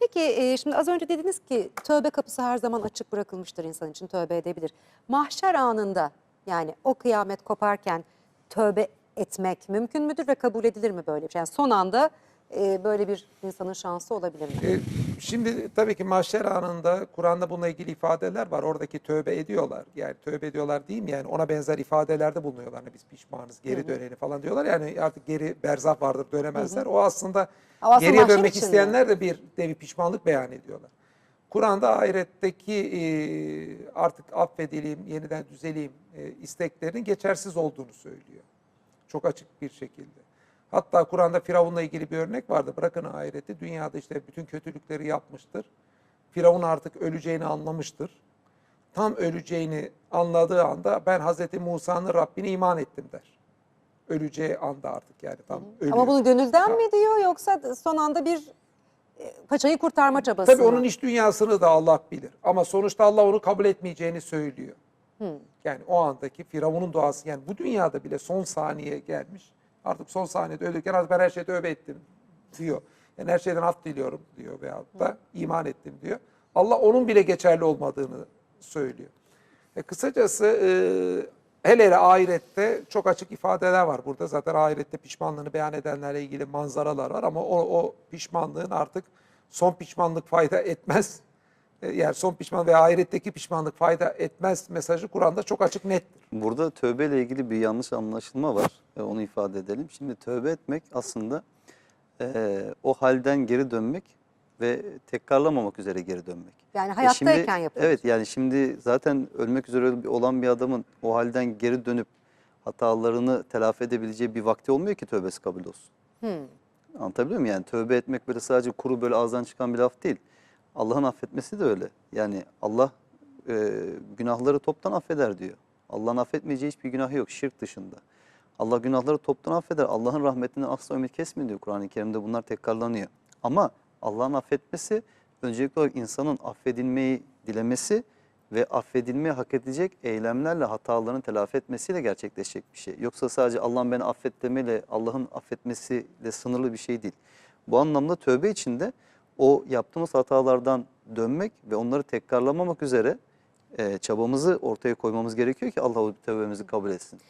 Peki e, şimdi az önce dediniz ki tövbe kapısı her zaman açık bırakılmıştır insan için tövbe edebilir. Mahşer anında yani o kıyamet koparken tövbe etmek mümkün müdür ve kabul edilir mi böyle bir şey? Yani son anda e, böyle bir insanın şansı olabilir mi? E, Şimdi tabii ki mahşer anında Kur'an'da bununla ilgili ifadeler var. Oradaki tövbe ediyorlar. Yani tövbe ediyorlar değil mi? Yani ona benzer ifadelerde bulunuyorlar. Hani biz pişmanız, geri dönelim falan diyorlar. Yani artık geri berzah vardır dönemezler. O aslında O aslında geriye dönmek isteyenler de bir nevi pişmanlık beyan ediyorlar. Kur'an'da ahiretteki e, artık affedileyim, yeniden düzeleyim e, isteklerinin geçersiz olduğunu söylüyor. Çok açık bir şekilde. Hatta Kur'an'da Firavun'la ilgili bir örnek vardı. Bırakın ahireti, dünyada işte bütün kötülükleri yapmıştır. Firavun artık öleceğini anlamıştır. Tam öleceğini anladığı anda ben Hazreti Musa'nın Rabbine iman ettim der. Öleceği anda artık yani tam ölüyor. Ama bunu gönülden mi diyor yoksa son anda bir e, paçayı kurtarma çabası Tabii mı? onun iç dünyasını da Allah bilir. Ama sonuçta Allah onu kabul etmeyeceğini söylüyor. Yani o andaki Firavun'un duası yani bu dünyada bile son saniye gelmiş. Artık son saniyede ölürken artık ben her şeyi tövbe ettim diyor. Yani her şeyden af diliyorum diyor veyahut da iman ettim diyor. Allah onun bile geçerli olmadığını söylüyor. E kısacası e, hele hele ahirette çok açık ifadeler var burada. Zaten ahirette pişmanlığını beyan edenlerle ilgili manzaralar var ama o, o pişmanlığın artık son pişmanlık fayda etmez. E, Yani son pişman ve ahiretteki pişmanlık fayda etmez mesajı Kur'an'da çok açık nettir. Burada tövbe ile ilgili bir yanlış anlaşılma var. E, onu ifade edelim. Şimdi tövbe etmek aslında e, o halden geri dönmek ve tekrarlamamak üzere geri dönmek. Yani E hayattayken şimdi- yapıyoruz. Evet yani şimdi zaten ölmek üzere olan bir adamın o halden geri dönüp hatalarını telafi edebileceği bir vakti olmuyor ki tövbesi kabul olsun. Anlatabiliyor muyum? Yani tövbe etmek böyle sadece kuru böyle ağızdan çıkan bir laf değil. Allah'ın affetmesi de öyle. Yani Allah e, günahları toptan affeder diyor. Allah'ın affetmeyeceği hiçbir günahı yok şirk dışında. Allah günahları toptan affeder. Allah'ın rahmetinden asla ümit kesmeyin diyor Kur'an-ı Kerim'de bunlar tekrarlanıyor. Ama Allah'ın affetmesi öncelikli olarak insanın affedilmeyi dilemesi ve affedilmeyi hak edecek eylemlerle hatalarını telafi etmesiyle gerçekleşecek bir şey. Yoksa sadece Allah'ın beni affet demeyle Allah'ın affetmesiyle sınırlı bir şey değil. Bu anlamda tövbe içinde o yaptığımız hatalardan dönmek ve onları tekrarlamamak üzere e, çabamızı ortaya koymamız gerekiyor ki Allah tövbemizi kabul etsin.